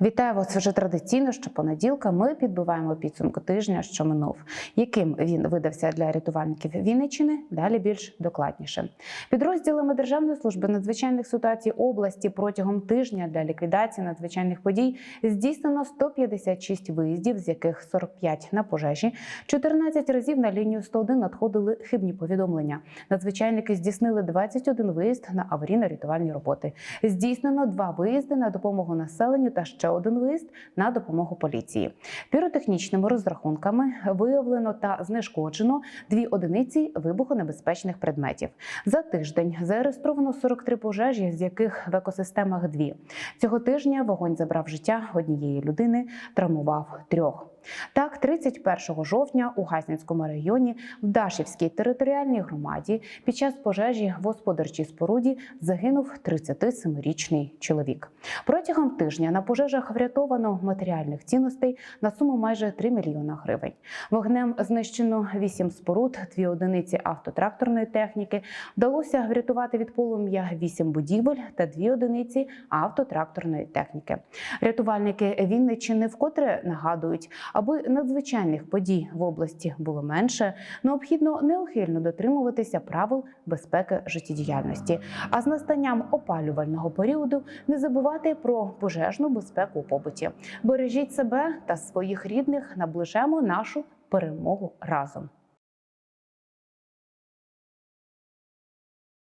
Вітаю вас вже традиційно. Щопонеділка ми підбиваємо підсумку тижня, що минув. Яким він видався для рятувальників Вінниччини? Далі більш докладніше. Підрозділами Державної служби надзвичайних ситуацій області протягом тижня для ліквідації надзвичайних подій здійснено 156 виїздів, з яких 45 на пожежі, 14 разів на лінію 101 надходили хибні повідомлення. Надзвичайники здійснили 21 виїзд на аварійно-рятувальні роботи. Здійснено два виїзди на допомогу населенню та ще один лист на допомогу поліції. Піротехнічними розрахунками виявлено та знешкоджено дві одиниці вибухонебезпечних предметів. За тиждень зареєстровано 43 пожежі, з яких в екосистемах дві. Цього тижня вогонь забрав життя однієї людини, травмував трьох. Так, 31 жовтня у Гаснянському районі в Дашівській територіальній громаді під час пожежі в господарчій споруді загинув 37-річний чоловік. Протягом тижня на пожежах врятовано матеріальних цінностей на суму майже 3 мільйона гривень. Вогнем знищено 8 споруд, дві одиниці автотракторної техніки. Вдалося врятувати від полум'я 8 будівель та дві одиниці автотракторної техніки. Рятувальники Вінниччини вкотре нагадують, аби надзвичайних подій в області було менше, необхідно неухильно дотримуватися правил безпеки життєдіяльності. А з настанням опалювального періоду не забувати про пожежну безпеку у побуті. Бережіть себе та своїх рідних, наближемо нашу перемогу разом.